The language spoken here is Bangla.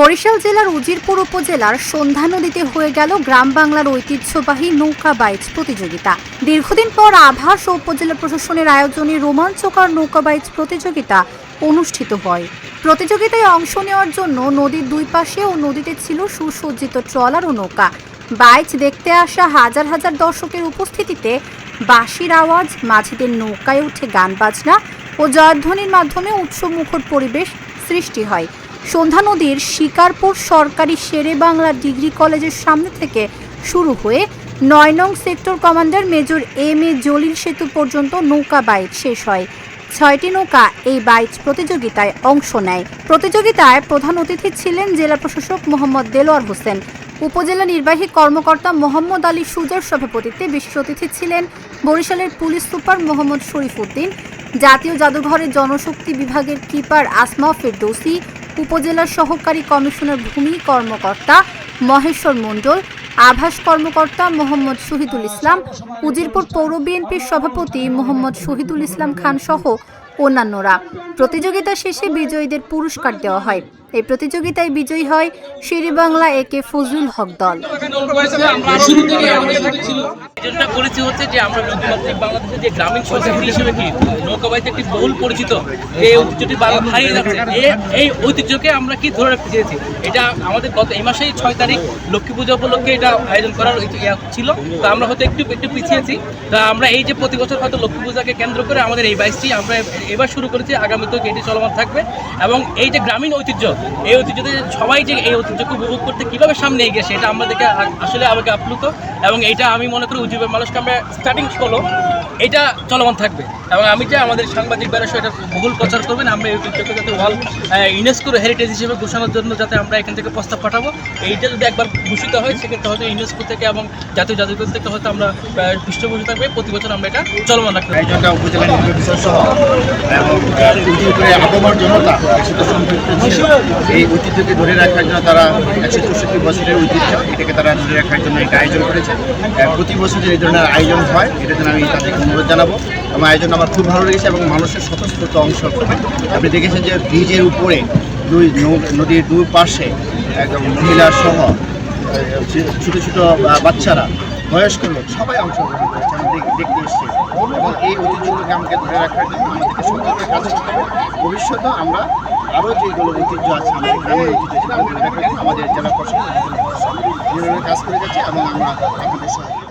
বরিশাল জেলার উজিরপুর উপজেলার সন্ধ্যা নদীতে হয়ে গেল গ্রাম বাংলার ঐতিহ্যবাহী নৌকা বাইচ প্রতিযোগিতা। দীর্ঘদিন পর আভাস ও উপজেলা প্রশাসনের আয়োজনে রোমাঞ্চকর নৌকা বাইচ প্রতিযোগিতা অনুষ্ঠিত হয়। প্রতিযোগিতায় অংশ নেওয়ার জন্য নদীর দুই পাশে ও নদীতে ছিল সুসজ্জিত ট্রলার ও নৌকা। বাইচ দেখতে আসা হাজার হাজার দর্শকের উপস্থিতিতে বাঁশির আওয়াজ, মাঝিদের নৌকায় উঠে গান বাজনা ও জয়ধ্বনির মাধ্যমে উৎসবমুখর পরিবেশ সৃষ্টি হয়। সন্ধ্যা নদীর শিকারপুর সরকারি শেরে বাংলা ডিগ্রি কলেজের সামনে থেকে শুরু হয়ে নয় নং sector commander major M A Jalil সেতু পর্যন্ত নৌকা বাইচ শেষ হয়। ছয়টি নৌকা এই বাইচ প্রতিযোগিতায় অংশ নেয়। প্রতিযোগিতায় প্রধান অতিথি ছিলেন জেলা প্রশাসক মোহাম্মদ দেলোয়ার হোসেন। উপজেলা নির্বাহী কর্মকর্তা মোহাম্মদ আলী সুজার সভাপতিত্বে বিশেষ অতিথি ছিলেন বরিশালের পুলিশ সুপার মোহাম্মদ শরীফ উদ্দিন, জাতীয় জাদুঘরের জনশক্তি বিভাগের কিপার আসমা ফেরদৌসি উপজেলার সহকারী কমিশনার ভূমি কর্মকর্তা মহেশ্বর মণ্ডল, আভাস কর্মকর্তা মোহাম্মদ শহীদুল ইসলাম, উজিরপুর পৌর বিএনপির সভাপতি মোহাম্মদ শহীদুল ইসলাম খান সহ অন্যান্যরা। প্রতিযোগিতা শেষে বিজয়ীদের পুরস্কার দেওয়া হয়। এই প্রতিযোগিতায় বিজয়ী হয় শেরেবাংলা এ কে ফজলুল হক দল। যেটা করেছি হচ্ছে যে আমরা শুধুমাত্র বাংলাদেশে যে গ্রামীণ সংস্কৃতি হিসেবে কি নৌকাবাহিতে একটি বহুল পরিচিত এই ঐতিহ্যটি বারবার হারিয়ে যাচ্ছে। এই ঐতিহ্যকে আমরা কি ধরে রাখতে চেয়েছি? এটা আমাদের গত এই মাসেই ছয় তারিখ লক্ষ্মী পূজা উপলক্ষে এটা আয়োজন করার ছিল। তো আমরা হয়তো একটু একটু পিছিয়েছি। তা আমরা এই যে প্রতি বছর হয়তো লক্ষ্মী পূজাকে কেন্দ্র করে আমাদের এই বাইশটি আমরা এবার শুরু করেছি। আগামীতেও এটি চলমান থাকবে। এবং এই যে গ্রামীণ ঐতিহ্য এই ঐতিহ্যতে সবাই যে এই ঐতিহ্যকে উপভোগ করতে কীভাবে সামনে এগিয়ে আসে, এটা আমাদেরকে আসলে আমাকে আপ্লুত। এবং এইটা আমি মনে করি উজিবের মানুষকে আমরা স্টার্টিং হলো এটা চলমান থাকবে। এবং আমি যে আমাদের সাংবাদিক বেরোসহ এটা বহুল প্রচার করবেন। আমরা এই ঐতিহ্যকে যাতে ওয়ার্ল্ড ইউনেস্কোর হেরিটেজ হিসেবে ঘোষণার জন্য যাতে আমরা এখান থেকে প্রস্তাব পাঠাবো। এইটা যদি একবার ঘোষিত হয়, সেক্ষেত্রে হয়তো ইউনেস্কো থেকে এবং জাতীয় জাদুঘর থেকে হয়তো আমরা পৃষ্ঠপোষক থাকবে। প্রতি বছর আমরা এটা চলমান রাখতে এই ঐতিহ্যকে ধরে রাখার জন্য তারা একশো চৌষট্টি বছরের ঐতিহ্য এটাকে তারা ধরে রাখার জন্য এটা আয়োজন করেছে। প্রতি বছর যে এই ধরনের আয়োজন হয় জন্য আমি তাদেরকে অনুরোধ জানাব। এবং আয়োজন আমার খুব ভালো লেগেছে এবং মানুষের স্বতঃস্ফূর্ত অংশগ্রহণ আপনি দেখেছেন যে ব্রিজের উপরে দুই নদীর দুই পাশে একদম মহিলা সহ ছোটো ছোটো বাচ্চারা, বয়স্ক লোক সবাই অংশগ্রহণ করেছে। আমি দেখতে এসেছি। এবং এই ঐতিহ্যগুলোকে আমাকে ধরে রাখার জন্য আমাদেরকে সতর্ক কাজ করতে হবে ভবিষ্যতে আমরা আরও যেগুলো ঐতিহ্য আছে, আমাদের ঐতিহ্য আমাদের জেলা প্রশাসন কাজ করে যাচ্ছে এবং আমরা আপনাদের সহযোগিতা